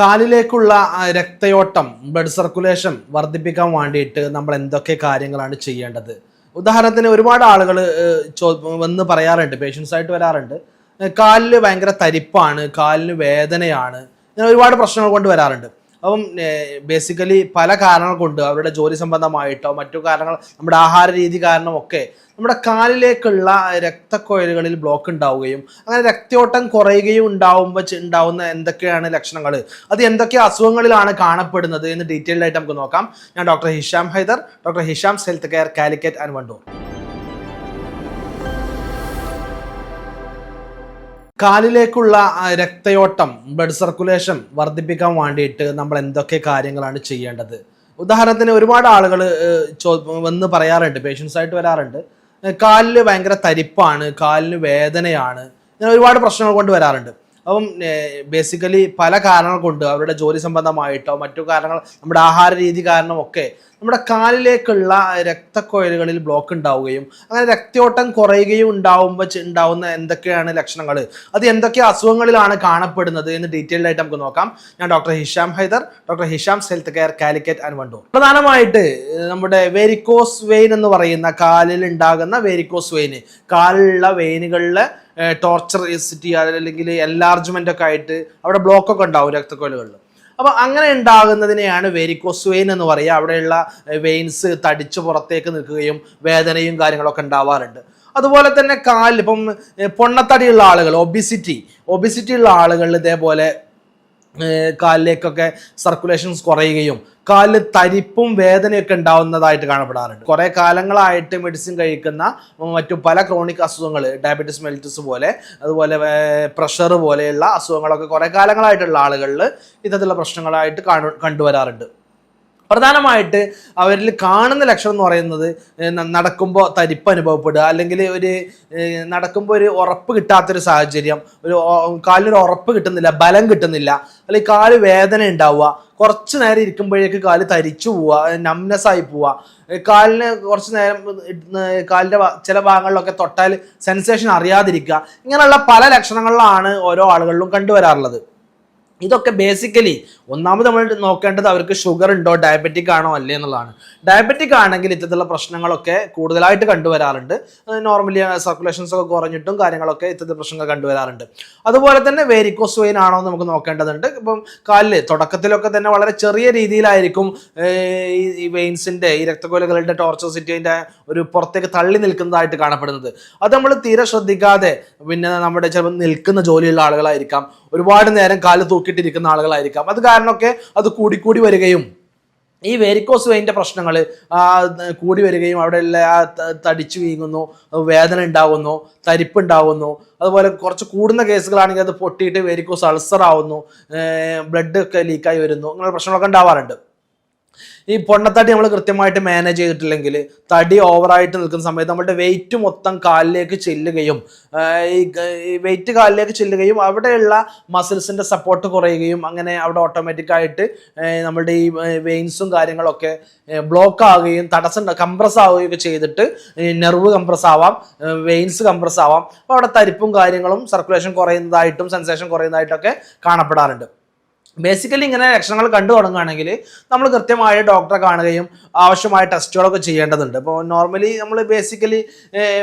കാലിലേക്കുള്ള രക്തയോട്ടം blood circulation വർദ്ധിപ്പിക്കാൻ വേണ്ടിയിട്ട് നമ്മൾ എന്തൊക്കെ കാര്യങ്ങളാണ് ചെയ്യേണ്ടത്? ഉദാഹരണത്തിന് ഒരുപാട് ആളുകൾ വന്ന് പറയാറുണ്ട് പേഷ്യൻസ് ആയിട്ട് വരാറുണ്ട് കാലിൽ ഭയങ്കര തരിപ്പാണ് കാലിന് വേദനയാണ് ഇങ്ങനെ ഒരുപാട് പ്രശ്നങ്ങൾ കൊണ്ട് വരാറുണ്ട്. അപ്പം ബേസിക്കലി പല കാരണങ്ങൾ കൊണ്ട് അവരുടെ ജോലി സംബന്ധമായിട്ടോ മറ്റു കാരണങ്ങൾ നമ്മുടെ ആഹാര രീതി കാരണമൊക്കെ നമ്മുടെ കാലിലേക്കുള്ള രക്തക്കൊഴലുകളിൽ ബ്ലോക്ക് ഉണ്ടാവുകയും അങ്ങനെ രക്തയോട്ടം കുറയുകയും ഉണ്ടാവുമ്പോൾ ഉണ്ടാവുന്ന എന്തൊക്കെയാണ് ലക്ഷണങ്ങൾ? അത് എന്തൊക്കെ അസുഖങ്ങളിലാണ് കാണപ്പെടുന്നത് എന്ന് ഡീറ്റെയിൽഡ് ആയിട്ട് നമുക്ക് നോക്കാം. ഞാൻ doctor Hisham Haider doctor Hisham health care Calicut and Wandoor കാലിലേക്കുള്ള രക്തയോട്ടം ബ്ലഡ് സർക്കുലേഷൻ വർദ്ധിപ്പിക്കാൻ വേണ്ടിയിട്ട് നമ്മൾ എന്തൊക്കെ കാര്യങ്ങളാണ് ചെയ്യേണ്ടത്? ഉദാഹരണത്തിന് ഒരുപാട് ആളുകൾ വന്ന് പറയാറുണ്ട് പേഷ്യൻസ് ആയിട്ട് വരാറുണ്ട് കാലിൽ ഭയങ്കര തരിപ്പാണ് കാലിന് വേദനയാണ് ഇങ്ങനെ ഒരുപാട് പ്രശ്നങ്ങൾ കൊണ്ട് വരാറുണ്ട്. അപ്പം ബേസിക്കലി പല കാരണങ്ങൾ കൊണ്ട് അവരുടെ ജോലി സംബന്ധമായിട്ടോ മറ്റു കാരണങ്ങൾ നമ്മുടെ ആഹാര രീതി കാരണമൊക്കെ നമ്മുടെ കാലിലേക്കുള്ള രക്തക്കൊഴലുകളിൽ ബ്ലോക്ക് ഉണ്ടാവുകയും അങ്ങനെ രക്തയോട്ടം കുറയുകയും ഉണ്ടാവുമ്പോൾ ഉണ്ടാവുന്ന എന്തൊക്കെയാണ് ലക്ഷണങ്ങൾ അത് എന്തൊക്കെ അസുഖങ്ങളിലാണ് കാണപ്പെടുന്നത് എന്ന് ഡീറ്റെയിൽഡ് ആയിട്ട് നമുക്ക് നോക്കാം. ഞാൻ doctor Hisham Haider doctor Hisham health care Calicut and Wandoor പ്രധാനമായിട്ട് നമ്മുടെ വെരിക്കോസ് വെയിൻ എന്ന് പറയുന്ന കാലിൽ ഉണ്ടാകുന്ന വെരിക്കോസ് വെയിന് കാലിലുള്ള വെയിനുകളിലെ ടോർച്ചറിസിറ്റി അല്ലെങ്കിൽ എൻലാർജ്മെന്റ് ഒക്കെ ആയിട്ട് അവിടെ ബ്ലോക്ക് ഒക്കെ ഉണ്ടാവും രക്തക്കൊഴലുകളിൽ അപ്പോൾ അങ്ങനെ ഉണ്ടാകുന്നതിനെയാണ് വെരിക്കോസ് വെയിൻ എന്ന് പറയുക. അവിടെയുള്ള വെയിൻസ് തടിച്ച് പുറത്തേക്ക് നിൽക്കുകയും വേദനയും കാര്യങ്ങളൊക്കെ ഉണ്ടാവാറുണ്ട്. അതുപോലെ തന്നെ കാലിൽ ഇപ്പം പൊണ്ണത്തടിയുള്ള ആളുകൾ ഒബിസിറ്റി ഒബിസിറ്റി ഉള്ള ആളുകളിൽ ഇതേപോലെ കാലിലേക്കൊക്കെ സർക്കുലേഷൻസ് കുറയുകയും കാലിൽ തരിപ്പും വേദനയൊക്കെ ഉണ്ടാവുന്നതായിട്ട് കാണപ്പെടാറുണ്ട്. കുറെ കാലങ്ങളായിട്ട് മെഡിസിൻ കഴിക്കുന്ന മറ്റു പല ക്രോണിക് അസുഖങ്ങൾ ഡയബറ്റിസ് മെലിറ്റസ് പോലെ അതുപോലെ പ്രഷർ പോലെയുള്ള അസുഖങ്ങളൊക്കെ കുറെ കാലങ്ങളായിട്ടുള്ള ആളുകളിൽ ഇത്തരത്തിലുള്ള പ്രശ്നങ്ങളായിട്ട് കാണു കണ്ടുവരാറുണ്ട്. പ്രധാനമായിട്ട് അവരിൽ കാണുന്ന ലക്ഷണം എന്ന് പറയുന്നത് നടക്കുമ്പോൾ തരിപ്പ് അനുഭവപ്പെടുക അല്ലെങ്കിൽ ഒരു നടക്കുമ്പോൾ ഒരു ഉറപ്പ് കിട്ടാത്തൊരു സാഹചര്യം ഒരു കാലിനൊരു ഉറപ്പ് കിട്ടുന്നില്ല ബലം കിട്ടുന്നില്ല അല്ലെങ്കിൽ കാൽ വേദന ഉണ്ടാവുക കുറച്ച് നേരം ഇരിക്കുമ്പോഴേക്ക് കാൽ തരിച്ചു പോവുക നംനെസ് ആയി പോവുക കാലിന് കുറച്ച് നേരം കാലിന്റെ ചില ഭാഗങ്ങളിലൊക്കെ തൊട്ടാൽ സെൻസേഷൻ അറിയാതിരിക്കുക ഇങ്ങനെയുള്ള പല ലക്ഷണങ്ങളിലാണ് ഓരോ ആളുകളിലും കണ്ടുവരാറുള്ളത്. ഇതൊക്കെ ബേസിക്കലി ഒന്നാമത് നമ്മൾ നോക്കേണ്ടത് അവർക്ക് ഷുഗർ ഉണ്ടോ ഡയബറ്റിക് ആണോ അല്ലേ എന്നുള്ളതാണ്. ഡയബറ്റിക് ആണെങ്കിൽ ഇത്തരത്തിലുള്ള പ്രശ്നങ്ങളൊക്കെ കൂടുതലായിട്ട് കണ്ടുവരാറുണ്ട്. നോർമലി സർക്കുലേഷൻസ് ഒക്കെ കുറഞ്ഞിട്ടും കാര്യങ്ങളൊക്കെ ഇത്തരത്തിൽ പ്രശ്നങ്ങൾ കണ്ടുവരാറുണ്ട്. അതുപോലെ തന്നെ വേരിക്കോസ് വെയിൻ ആണോ എന്ന് നമുക്ക് നോക്കേണ്ടതുണ്ട്. ഇപ്പം കാലിൽ തുടക്കത്തിലൊക്കെ തന്നെ വളരെ ചെറിയ രീതിയിലായിരിക്കും ഈ- വെയിൻസിന്റെ ഈ രക്തക്കൊലകളുടെ ടോർച്ചോസിറ്റീന്റെ ഒരു പുറത്തേക്ക് തള്ളി നിൽക്കുന്നതായിട്ട് കാണപ്പെടുന്നത്. അത് നമ്മൾ തീരെ ശ്രദ്ധിക്കാതെ പിന്നെ നമ്മുടെ ചിലപ്പോൾ നിൽക്കുന്ന ജോലിയുള്ള ആളുകളായിരിക്കാം. ഒരുപാട് നേരം കാൽ തൂക്കിയിട്ടിരിക്കുന്ന ആളുകളായിരിക്കാം. അത് കാരണമൊക്കെ അത് കൂടിക്കൂടി വരികയും ഈ വേരിക്കോസ് വെയിന്റെ പ്രശ്നങ്ങൾ കൂടി വരികയും അവിടെ ത- തടിച്ചു വീങ്ങുന്നു വേദന ഉണ്ടാകുന്നു തരിപ്പ് ഉണ്ടാകുന്നു അതുപോലെ കുറച്ച് കൂടുന്ന കേസുകളാണെങ്കിൽ അത് പൊട്ടിയിട്ട് വേരിക്കോസ് അൾസർ ആവുന്നു ബ്ലഡ് ഒക്കെ ലീക്കായി വരുന്നു അങ്ങനെ പ്രശ്നങ്ങളൊക്കെ ഉണ്ടാവാറുണ്ട്. ഈ പൊണ്ണത്തടി നമ്മൾ കൃത്യമായിട്ട് മാനേജ് ചെയ്തിട്ടില്ലെങ്കിൽ തടി ഓവറായിട്ട് നിൽക്കുന്ന സമയത്ത് നമ്മുടെ വെയിറ്റ് മൊത്തം കാലിലേക്ക് ചെല്ലുകയും ഈ വെയിറ്റ് കാലിലേക്ക് ചെല്ലുകയും അവിടെയുള്ള മസിൽസിന്റെ സപ്പോർട്ട് കുറയുകയും അങ്ങനെ അവിടെ ഓട്ടോമാറ്റിക്കായിട്ട് നമ്മുടെ ഈ വെയിൻസും കാര്യങ്ങളൊക്കെ ബ്ലോക്ക് ആവുകയും തടസ്സം കംപ്രസ് ആവുകയും ഒക്കെ ചെയ്തിട്ട് നെർവ് കംപ്രസ് ആവാം വെയിൻസ് കംപ്രസ് ആവാം. അപ്പോൾ അവിടെ തരിപ്പും കാര്യങ്ങളും സർക്കുലേഷൻ കുറയുന്നതായിട്ടും സെൻസേഷൻ കുറയുന്നതായിട്ടൊക്കെ കാണപ്പെടാറുണ്ട്. ബേസിക്കലി ഇങ്ങനെ ലക്ഷണങ്ങൾ കണ്ടു തുടങ്ങുകയാണെങ്കിൽ നമ്മൾ കൃത്യമായി ഡോക്ടറെ കാണുകയും ആവശ്യമായ ടെസ്റ്റുകളൊക്കെ ചെയ്യേണ്ടതുണ്ട്. ഇപ്പോൾ നോർമലി നമ്മൾ ബേസിക്കലി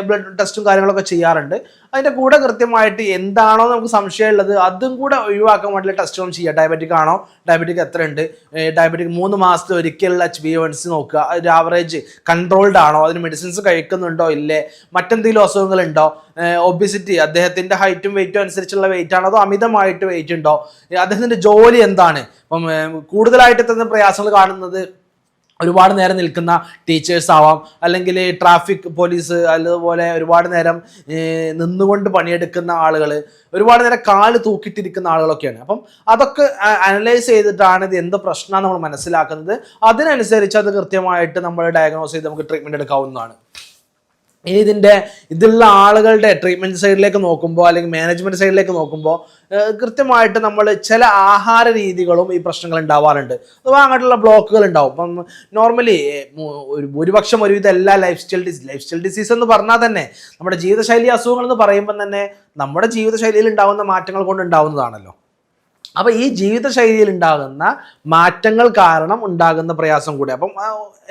ബ്ലഡ് ടെസ്റ്റും കാര്യങ്ങളൊക്കെ ചെയ്യാറുണ്ട്. അതിന്റെ കൂടെ കൃത്യമായിട്ട് എന്താണോ നമുക്ക് സംശയമുള്ളത് അതും കൂടെ ഒഴിവാക്കാൻ വേണ്ടിയുള്ള ടെസ്റ്റുകളും ചെയ്യുക ഡയബറ്റിക് ആണോ? ഡയബറ്റിക് എത്ര ഉണ്ട് ഡയബറ്റിക് മൂന്ന് മാസത്തിൽ ഒരിക്കലുള്ള എച്ച് ബി വൺസ് നോക്കുക. ഒരു ആവറേജ് കൺട്രോൾഡ് ആണോ? അതിന് മെഡിസിൻസ് കഴിക്കുന്നുണ്ടോ? ഇല്ലേ? മറ്റെന്തെങ്കിലും അസുഖങ്ങളുണ്ടോ? ഒബിസിറ്റി അദ്ദേഹത്തിന്റെ ഹൈറ്റും വെയിറ്റും അനുസരിച്ചുള്ള വെയിറ്റ് ആണോ? അതോ അമിതമായിട്ട് വെയിറ്റ് ഉണ്ടോ? അദ്ദേഹത്തിന്റെ ജോലി എന്താണ്? ഇപ്പം കൂടുതലായിട്ട് തന്നെ പ്രയാസങ്ങൾ കാണുന്നത് ഒരുപാട് നേരം നിൽക്കുന്ന ടീച്ചേഴ്സ് ആവാം അല്ലെങ്കിൽ ട്രാഫിക് പോലീസ് അതുപോലെ ഒരുപാട് നേരം നിന്നുകൊണ്ട് പണിയെടുക്കുന്ന ആളുകൾ ഒരുപാട് നേരം കാൽ തൂക്കിയിട്ടിരിക്കുന്ന ആളുകളൊക്കെയാണ്. അപ്പം അതൊക്കെ അനലൈസ് ചെയ്തിട്ടാണ് ഇത് എന്ത് പ്രശ്നമാണ് നമ്മൾ മനസ്സിലാക്കുന്നത്. അതിനനുസരിച്ച് അത് കൃത്യമായിട്ട് നമ്മൾ ഡയഗ്നോസ് ചെയ്ത് നമുക്ക് ട്രീറ്റ്മെന്റ് എടുക്കാവുന്നതാണ്. ഇനി ഇതിന്റെ ഇതിലുള്ള ആളുകളുടെ ട്രീറ്റ്മെന്റ് സൈഡിലേക്ക് നോക്കുമ്പോൾ അല്ലെങ്കിൽ മാനേജ്മെന്റ് സൈഡിലേക്ക് നോക്കുമ്പോൾ കൃത്യമായിട്ട് നമ്മൾ ചില ആഹാര രീതികളും ഈ പ്രശ്നങ്ങൾ ഉണ്ടാവാറുണ്ട്. അഥവാ അങ്ങോട്ടുള്ള ബ്ലോക്കുകൾ ഉണ്ടാവും. അപ്പം നോർമലി ഒരു ഭൂരിപക്ഷം ഒരുവിധം എല്ലാ life style disease life style disease എന്ന് പറഞ്ഞാൽ തന്നെ നമ്മുടെ ജീവിതശൈലി അസുഖങ്ങൾ എന്ന് പറയുമ്പം തന്നെ നമ്മുടെ ജീവിതശൈലിയിൽ ഉണ്ടാകുന്ന മാറ്റങ്ങൾ കൊണ്ട് ഉണ്ടാവുന്നതാണല്ലോ. അപ്പോൾ ഈ ജീവിത ശൈലിയിൽ ഉണ്ടാകുന്ന മാറ്റങ്ങൾ കാരണം ഉണ്ടാകുന്ന പ്രയാസം കൂടി. അപ്പം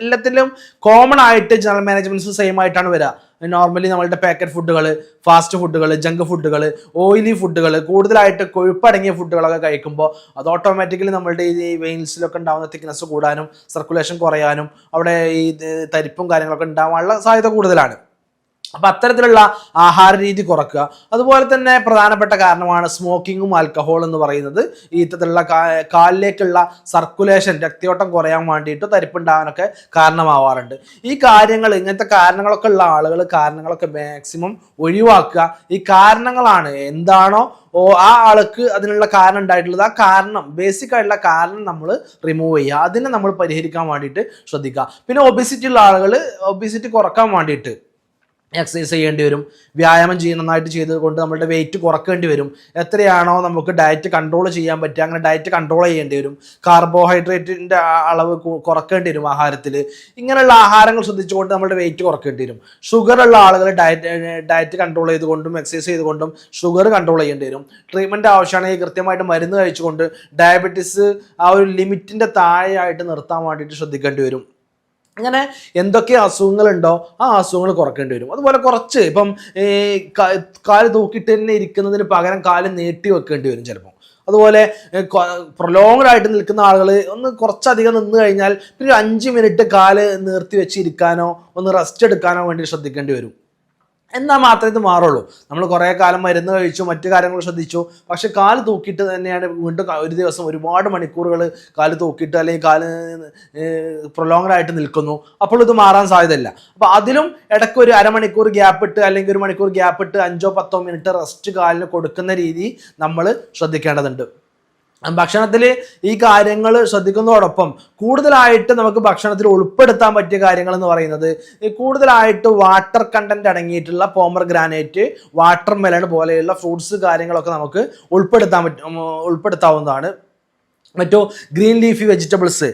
എല്ലാത്തിലും കോമൺ ആയിട്ട് ജനറൽ മാനേജ്മെന്റ്സ് സെയിം ആയിട്ടാണ് വരിക നോർമലി നമ്മളുടെ പാക്കറ്റ് ഫുഡുകൾ ഫാസ്റ്റ് ഫുഡുകൾ ജങ്ക് ഫുഡുകൾ ഓയിലി ഫുഡുകൾ കൂടുതലായിട്ട് കൊഴുപ്പടങ്ങിയ ഫുഡുകളൊക്കെ കഴിക്കുമ്പോൾ അത് ഓട്ടോമാറ്റിക്കലി നമ്മളുടെ ഈ വെയിൻസിലൊക്കെ ഉണ്ടാകുന്ന തിക്നെസ് കൂടാനും സർക്കുലേഷൻ കുറയാനും അവിടെ ഈ തരിപ്പും കാര്യങ്ങളൊക്കെ ഉണ്ടാവാനുള്ള സാധ്യത കൂടുതലാണ്. അപ്പം അത്തരത്തിലുള്ള ആഹാര രീതി കുറക്കുക. അതുപോലെ തന്നെ പ്രധാനപ്പെട്ട കാരണമാണ് സ്മോക്കിങ്ങും ആൽക്കഹോൾ എന്ന് പറയുന്നത്. ഈ ഇത്തരത്തിലുള്ള കാലിലേക്കുള്ള സർക്കുലേഷൻ രക്തയോട്ടം കുറയാൻ വേണ്ടിയിട്ട് തരിപ്പുണ്ടാകാനൊക്കെ കാരണമാവാറുണ്ട്. ഈ കാര്യങ്ങൾ ഇങ്ങനത്തെ കാരണങ്ങളൊക്കെ ഉള്ള ആളുകൾ കാരണങ്ങളൊക്കെ മാക്സിമം ഒഴിവാക്കുക. ഈ കാരണങ്ങളാണ്. എന്താണോ ഓ ആ ആൾക്ക് അതിനുള്ള കാരണം ഉണ്ടായിട്ടുള്ളത്. ആ കാരണം ബേസിക് ആയിട്ടുള്ള കാരണം നമ്മൾ റിമൂവ് ചെയ്യുക. അതിനെ നമ്മൾ പരിഹരിക്കാൻ വേണ്ടിയിട്ട് ശ്രദ്ധിക്കുക. പിന്നെ ഒബിസിറ്റി ഉള്ള ആളുകൾ ഒബിസിറ്റി കുറയ്ക്കാൻ വേണ്ടിയിട്ട് എക്സസൈസ് ചെയ്യേണ്ടി വരും. വ്യായാമം ചെയ്യുന്ന നന്നായിട്ട് ചെയ്തുകൊണ്ട് നമ്മുടെ വെയിറ്റ് കുറക്കേണ്ടി വരും. എത്രയാണോ നമുക്ക് ഡയറ്റ് കൺട്രോൾ ചെയ്യാൻ പറ്റുക അങ്ങനെ ഡയറ്റ് കൺട്രോൾ ചെയ്യേണ്ടി വരും. കാർബോഹൈഡ്രേറ്റിന്റെ അളവ് കുറക്കേണ്ടി വരും ആഹാരത്തിൽ ഇങ്ങനെയുള്ള ആഹാരങ്ങൾ ശ്രദ്ധിച്ചുകൊണ്ട് നമ്മുടെ വെയിറ്റ് കുറക്കേണ്ടി വരും. ഷുഗർ ഉള്ള ആളുകൾ ഡയറ്റ് ഡയറ്റ് കൺട്രോൾ ചെയ്തുകൊണ്ടും എക്സസൈസ് ചെയ്തുകൊണ്ടും ഷുഗർ കൺട്രോൾ ചെയ്യേണ്ടി വരും. ട്രീറ്റ്മെന്റ് ആവശ്യമാണെങ്കിൽ കൃത്യമായിട്ട് മരുന്ന് കഴിച്ചുകൊണ്ട് ഡയബറ്റീസ് ആ ഒരു ലിമിറ്റിന്റെ താഴെയായിട്ട് നിർത്താൻ വേണ്ടിയിട്ട് ശ്രദ്ധിക്കേണ്ടി വരും. അങ്ങനെ എന്തൊക്കെ അസുഖങ്ങളുണ്ടോ ആ അസുഖങ്ങൾ കുറക്കേണ്ടി വരും. അതുപോലെ കുറച്ച് ഇപ്പം ഈ കാൽ തൂക്കിയിട്ട് തന്നെ ഇരിക്കുന്നതിന് പകരം കാൽ നീട്ടി വെക്കേണ്ടി വരും ചിലപ്പോൾ. അതുപോലെ പ്രൊലോങ്ഡ് ആയിട്ട് നിൽക്കുന്ന ആളുകൾ ഒന്ന് കുറച്ചധികം നിന്ന് കഴിഞ്ഞാൽ പിന്നെ ഒരു അഞ്ച് മിനിറ്റ് കാൽ നിർത്തി വെച്ചിരിക്കാനോ ഒന്ന് റെസ്റ്റ് എടുക്കാനോ വേണ്ടി ശ്രദ്ധിക്കേണ്ടി വരും. എന്നാൽ മാത്രമേ ഇത് മാറുള്ളൂ. നമ്മൾ കുറേ കാലം മരുന്ന് കഴിച്ചു മറ്റു കാര്യങ്ങൾ ശ്രദ്ധിച്ചു. പക്ഷെ കാൽ തൂക്കിയിട്ട് തന്നെയാണ് വീണ്ടും ഒരു ദിവസം ഒരുപാട് മണിക്കൂറുകൾ കാൽ തൂക്കിയിട്ട് അല്ലെങ്കിൽ കാൽ പ്രൊലോങ്ഡ് ആയിട്ട് നിൽക്കുന്നു. അപ്പോൾ ഇത് മാറാൻ സാധ്യതയില്ല. അപ്പോൾ അതിലും ഇടയ്ക്ക് ഒരു അരമണിക്കൂർ ഗ്യാപ്പ് ഇട്ട് അല്ലെങ്കിൽ ഒരു മണിക്കൂർ ഗ്യാപ്പ് ഇട്ട് അഞ്ചോ പത്തോ മിനിറ്റ് റെസ്റ്റ് കാലിന് കൊടുക്കുന്ന രീതി നമ്മൾ ശ്രദ്ധിക്കേണ്ടതുണ്ട്. ഭക്ഷണത്തിൽ ഈ കാര്യങ്ങൾ ശ്രദ്ധിക്കുന്നതോടൊപ്പം കൂടുതലായിട്ട് നമുക്ക് ഭക്ഷണത്തിൽ ഉൾപ്പെടുത്താൻ പറ്റിയ കാര്യങ്ങൾ എന്ന് പറയുന്നത് കൂടുതലായിട്ട് വാട്ടർ കണ്ടന്റ് അടങ്ങിയിട്ടുള്ള pomegranate water melon fruits ഫ്രൂട്ട്സ് കാര്യങ്ങളൊക്കെ നമുക്ക് ഉൾപ്പെടുത്താൻ പറ്റും ഉൾപ്പെടുത്താവുന്നതാണ്. മറ്റു ഗ്രീൻ ലീഫി വെജിറ്റബിൾസ്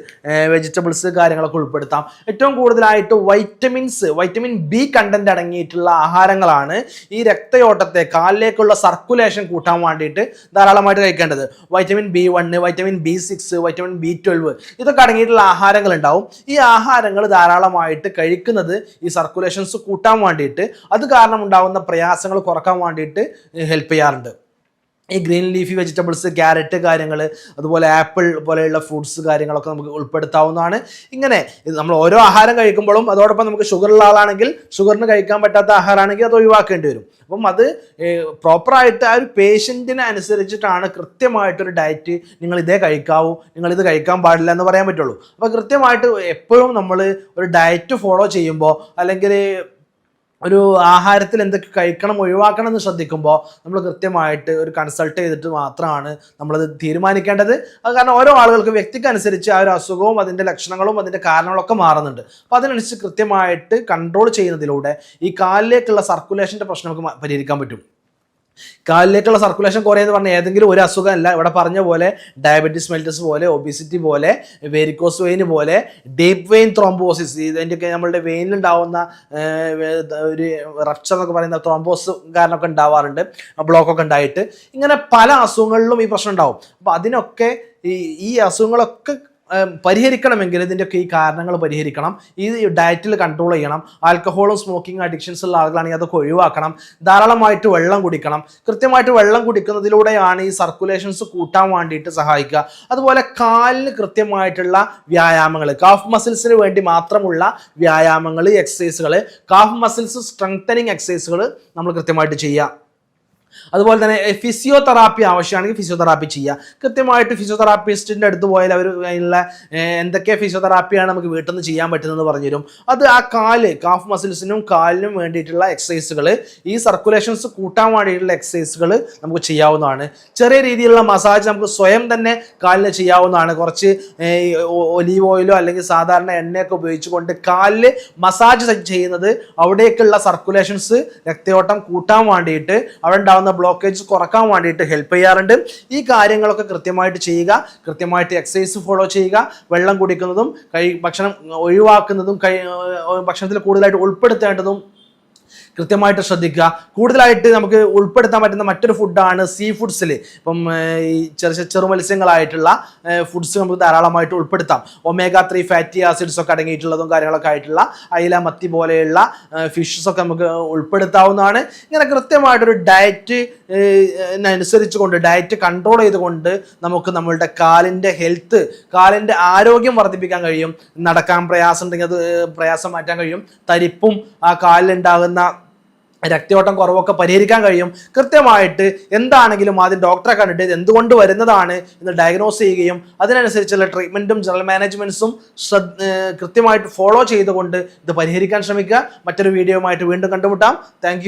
വെജിറ്റബിൾസ് കാര്യങ്ങളൊക്കെ ഉൾപ്പെടുത്താം. ഏറ്റവും കൂടുതലായിട്ട് വൈറ്റമിൻസ് വൈറ്റമിൻ ബി കണ്ടന്റ് അടങ്ങിയിട്ടുള്ള ആഹാരങ്ങളാണ് ഈ രക്തയോട്ടത്തെ കാലിലേക്കുള്ള സർക്കുലേഷൻ കൂട്ടാൻ വേണ്ടിയിട്ട് ധാരാളമായിട്ട് കഴിക്കേണ്ടത്. Vitamin B one vitamin B six vitamin B twelve ഇതൊക്കെ അടങ്ങിയിട്ടുള്ള ആഹാരങ്ങൾ ഉണ്ടാവും. ഈ ആഹാരങ്ങൾ ധാരാളമായിട്ട് കഴിക്കുന്നത് ഈ സർക്കുലേഷൻസ് കൂട്ടാൻ വേണ്ടിയിട്ട് അത് കാരണം ഉണ്ടാകുന്ന പ്രയാസങ്ങൾ കുറയ്ക്കാൻ വേണ്ടിയിട്ട് ഹെൽപ്പ് ചെയ്യാറുണ്ട്. ഈ ഗ്രീൻ ലീഫി വെജിറ്റബിൾസ് ക്യാരറ്റ് കാര്യങ്ങൾ അതുപോലെ ആപ്പിൾ പോലെയുള്ള ഫ്രൂട്ട്സ് കാര്യങ്ങളൊക്കെ നമുക്ക് ഉൾപ്പെടുത്താവുന്നതാണ്. ഇങ്ങനെ നമ്മൾ ഓരോ ആഹാരം കഴിക്കുമ്പോഴും അതോടൊപ്പം നമുക്ക് ഷുഗർ ഉള്ള ആളാണെങ്കിൽ ഷുഗറിന് കഴിക്കാൻ പറ്റാത്ത ആഹാരമാണെങ്കിൽ അത് ഒഴിവാക്കേണ്ടി വരും. അപ്പം അത് പ്രോപ്പറായിട്ട് ആ ഒരു പേഷ്യന്റിനെ അനുസരിച്ചിട്ടാണ് കൃത്യമായിട്ടൊരു ഡയറ്റ് നിങ്ങൾ ഇതേ കഴിക്കാവൂ നിങ്ങൾ ഇത് കഴിക്കാൻ പാടില്ല എന്ന് പറയാൻ പറ്റുള്ളൂ. അപ്പോൾ കൃത്യമായിട്ട് എപ്പോഴും നമ്മൾ ഒരു ഡയറ്റ് ഫോളോ ചെയ്യുമ്പോൾ അല്ലെങ്കിൽ ഒരു ആഹാരത്തിൽ എന്തൊക്കെ കഴിക്കണം ഒഴിവാക്കണം എന്ന് ശ്രദ്ധിക്കുമ്പോൾ നമ്മൾ കൃത്യമായിട്ട് ഒരു കൺസൾട്ട് ചെയ്തിട്ട് മാത്രമാണ് നമ്മളത് തീരുമാനിക്കേണ്ടത്. അത് കാരണം ഓരോ ആളുകൾക്ക് വ്യക്തിക്കനുസരിച്ച് ആ ഒരു അസുഖവും അതിന്റെ ലക്ഷണങ്ങളും അതിന്റെ കാരണങ്ങളൊക്കെ മാറുന്നുണ്ട്. അപ്പോൾ അതിനനുസരിച്ച് കൃത്യമായിട്ട് കൺട്രോൾ ചെയ്യുന്നതിലൂടെ ഈ കാലിലേക്കുള്ള സർക്കുലേഷന്റെ പ്രശ്നം നമുക്ക് പരിഹരിക്കാൻ പറ്റും. കാലിലേക്കുള്ള സർക്കുലേഷൻ കുറയെന്ന് പറഞ്ഞാൽ ഏതെങ്കിലും ഒരു അസുഖമല്ല. ഇവിടെ പറഞ്ഞ പോലെ ഡയബറ്റിസ് മെൽറ്റസ് പോലെ ഒബിസിറ്റി പോലെ വെരിക്കോസ് വെയിൻ പോലെ ഡീപ്പ് വെയിൻ ത്രോംബോസിസ് ഇതിന്റെയൊക്കെ നമ്മളുടെ വെയിനിലുണ്ടാവുന്ന ഒരു റപ്ചർ എന്നൊക്കെ പറയുന്ന ത്രോംബോസ് കാരണമൊക്കെ ഉണ്ടാവാറുണ്ട്. ബ്ലോക്കൊക്കെ ഉണ്ടായിട്ട്. ഇങ്ങനെ പല അസുഖങ്ങളിലും ഈ പ്രശ്നം ഉണ്ടാവും. അപ്പോൾ അതിനൊക്കെ ഈ ഈ അസുഖങ്ങളൊക്കെ പരിഹരിക്കണമെങ്കിൽ ഇതിന്റെയൊക്കെ ഈ കാരണങ്ങൾ പരിഹരിക്കണം. ഈ ഡയറ്റിൽ കൺട്രോൾ ചെയ്യണം. ആൽക്കഹോളും സ്മോക്കിംഗ് അഡിക്ഷൻസ് ഉള്ള ആളുകളാണെങ്കിൽ അതൊക്കെ ഒഴിവാക്കണം. ധാരാളമായിട്ട് വെള്ളം കുടിക്കണം. കൃത്യമായിട്ട് വെള്ളം കുടിക്കുന്നതിലൂടെയാണ് ഈ സർക്കുലേഷൻസ് കൂട്ടാൻ വേണ്ടിയിട്ട് സഹായിക്കുക. അതുപോലെ കാലിന് കൃത്യമായിട്ടുള്ള വ്യായാമങ്ങൾ. കാഫ് മസിൽസിന് വേണ്ടി മാത്രമുള്ള വ്യായാമങ്ങൾ എക്സസൈസുകൾ കാഫ് മസിൽസ് സ്ട്രെങ്തനിങ് എക്സസൈസുകൾ നമ്മൾ കൃത്യമായിട്ട് ചെയ്യുക. അതുപോലെ തന്നെ ഫിസിയോതെറാപ്പി ആവശ്യമാണെങ്കിൽ ഫിസിയോതെറാപ്പി ചെയ്യുക കൃത്യമായിട്ട് ഫിസിയോതെറാപ്പിസ്റ്റിന്റെ അടുത്ത് പോയാൽ അവർ അതിനുള്ള എന്തൊക്കെ ഫിസിയോതെറാപ്പിയാണ് നമുക്ക് വീട്ടിൽ നിന്ന് ചെയ്യാൻ പറ്റുന്നത് പറഞ്ഞുതരും അത് ആ കാൽ കാഫ് മസിൽസിനും കാലിനും വേണ്ടിയിട്ടുള്ള എക്സസൈസുകൾ ഈ സർക്കുലേഷൻസ് കൂട്ടാൻ വേണ്ടിയിട്ടുള്ള എക്സസൈസുകൾ നമുക്ക് ചെയ്യാവുന്നതാണ്. ചെറിയ രീതിയിലുള്ള മസാജ് നമുക്ക് സ്വയം തന്നെ കാലിന് ചെയ്യാവുന്നതാണ്. കുറച്ച് ഒലീവ് ഓയിലോ അല്ലെങ്കിൽ സാധാരണ എണ്ണയൊക്കെ ഉപയോഗിച്ചുകൊണ്ട് കാലിൽ മസാജ് ചെയ്യുന്നത് അവിടേക്കുള്ള സർക്കുലേഷൻസ് രക്തയോട്ടം കൂട്ടാൻ വേണ്ടിയിട്ട് അവിടെ ഉണ്ടാകുന്ന ബ്ലോക്കേജ് കുറയ്ക്കാൻ വേണ്ടിയിട്ട് ഹെൽപ്പ് ചെയ്യാറുണ്ട്. ഈ കാര്യങ്ങളൊക്കെ കൃത്യമായിട്ട് ചെയ്യുക കൃത്യമായിട്ട് എക്സസൈസ് ഫോളോ ചെയ്യുക വെള്ളം കുടിക്കുന്നതും കഴി ഭക്ഷണം ഒഴിവാക്കുന്നതും കഴി ഭക്ഷണത്തിൽ കൂടുതലായിട്ട് ഉൾപ്പെടുത്തേണ്ടതും കൃത്യമായിട്ട് ശ്രദ്ധിക്കുക. കൂടുതലായിട്ട് നമുക്ക് ഉൾപ്പെടുത്താൻ പറ്റുന്ന മറ്റൊരു ഫുഡാണ് സീ ഫുഡ്സിൽ ഇപ്പം ഈ ചെറിയ ചെറു മത്സ്യങ്ങളായിട്ടുള്ള ഫുഡ്സ് നമുക്ക് ധാരാളമായിട്ട് ഉൾപ്പെടുത്താം. ഒമേഗ ത്രീ ഫാറ്റി ആസിഡ്സ് ഒക്കെ അടങ്ങിയിട്ടുള്ളതും കാര്യങ്ങളൊക്കെ ആയിട്ടുള്ള അയില മത്തി പോലെയുള്ള ഫിഷസ് ഒക്കെ നമുക്ക് ഉൾപ്പെടുത്താവുന്നതാണ്. ഇങ്ങനെ കൃത്യമായിട്ടൊരു ഡയറ്റ് അനുസരിച്ച് കൊണ്ട് ഡയറ്റ് കൺട്രോൾ ചെയ്തുകൊണ്ട് നമുക്ക് നമ്മളുടെ കാലിന്റെ ഹെൽത്ത് കാലിന്റെ ആരോഗ്യം വർദ്ധിപ്പിക്കാൻ കഴിയും. നടക്കാൻ പ്രയാസം ഉണ്ടെങ്കിൽ അത് പ്രയാസം മാറ്റാൻ കഴിയും. തരിപ്പും ആ കാലിലുണ്ടാകുന്ന രക്തയോട്ടം കുറവൊക്കെ പരിഹരിക്കാൻ കഴിയും. കൃത്യമായിട്ട് എന്താണെങ്കിലും ആദ്യം ഡോക്ടറെ കണ്ടിട്ട് ഇത് എന്തുകൊണ്ട് വരുന്നതാണ് എന്ന് ഡയഗ്നോസ് ചെയ്യുകയും അതിനനുസരിച്ചുള്ള ട്രീറ്റ്മെന്റും ജനറൽ മാനേജ്മെന്റ്സും ശ്രദ്ധ കൃത്യമായിട്ട് ഫോളോ ചെയ്തുകൊണ്ട് ഇത് പരിഹരിക്കാൻ ശ്രമിക്കുക. മറ്റൊരു വീഡിയോയുമായിട്ട് വീണ്ടും കണ്ടുമുട്ടാം. താങ്ക്